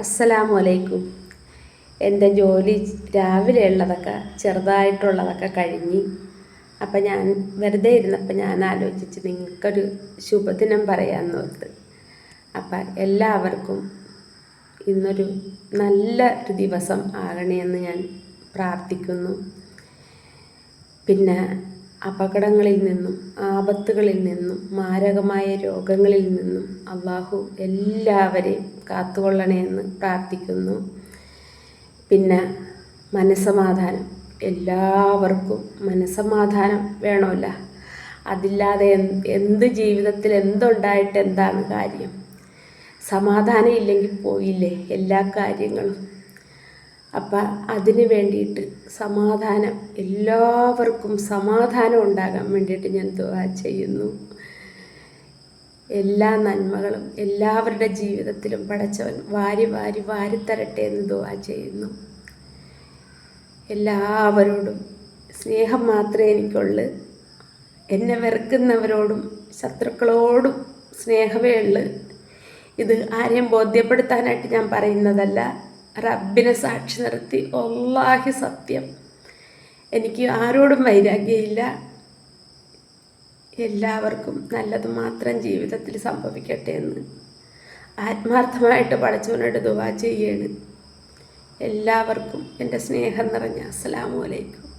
അസ്സലാമു അലൈക്കും എന്റെ ജോലി രാവിലെ ഉള്ളതൊക്കെ ചെറുതായിട്ടുള്ളതൊക്കെ കഴിഞ്ഞ് അപ്പം ഞാൻ വെറുതെ ഇരുന്നപ്പോൾ ഞാൻ ആലോചിച്ച് നിങ്ങൾക്കൊരു ശുഭദിനം പറയാമെന്ന് ഓർത്ത്. അപ്പം എല്ലാവർക്കും ഇന്നൊരു നല്ല ഒരു ദിവസം ആകണമെന്ന് ഞാൻ പ്രാർത്ഥിക്കുന്നു. പിന്നെ അപകടങ്ങളിൽ നിന്നും ആപത്തുകളിൽ നിന്നും മാരകമായ രോഗങ്ങളിൽ നിന്നും അള്ളാഹു എല്ലാവരെയും കാത്തുകൊള്ളണമെന്ന് പ്രാർത്ഥിക്കുന്നു. പിന്നെ മനസ്സമാധാനം എല്ലാവർക്കും മനസ്സമാധാനം വേണമല്ല. അതില്ലാതെ എന്ത് ജീവിതത്തിൽ എന്തുണ്ടായിട്ട് എന്താണ് കാര്യം? സമാധാനം ഇല്ലെങ്കിൽ പോയില്ലേ എല്ലാ കാര്യങ്ങളും. അപ്പം അതിന് വേണ്ടിയിട്ട് സമാധാനം എല്ലാവർക്കും സമാധാനം ഉണ്ടാകാൻ വേണ്ടിയിട്ട് ഞാൻ ദുവാ ചെയ്യുന്നു. എല്ലാ നന്മകളും എല്ലാവരുടെ ജീവിതത്തിലും പടച്ചവൻ വാരി വാരി വാരിത്തരട്ടെ എന്ന് ദുവാ ചെയ്യുന്നു. എല്ലാവരോടും സ്നേഹം മാത്രമേ എനിക്കുള്ളൂ. എന്നെ വെറുക്കുന്നവരോടും ശത്രുക്കളോടും സ്നേഹമേ ഉള്ളൂ. ഇത് ആരെയും ബോധ്യപ്പെടുത്താനായിട്ട് ഞാൻ പറയുന്നതല്ല. റബ്ബിനെ സാക്ഷി നിർത്തി ഒല്ലാഹി സത്യം. എനിക്ക് ആരോടും വൈരാഗ്യമില്ല. എല്ലാവർക്കും നല്ലത് മാത്രം ജീവിതത്തിൽ സംഭവിക്കട്ടെ എന്ന്. ആത്മാർത്ഥമായിട്ട് പഠിച്ചവനോട് ദുവാ ചെയ്യാണ്. എല്ലാവർക്കും എന്റെ സ്നേഹം നിറഞ്ഞ അസ്സലാമു അലൈക്കും.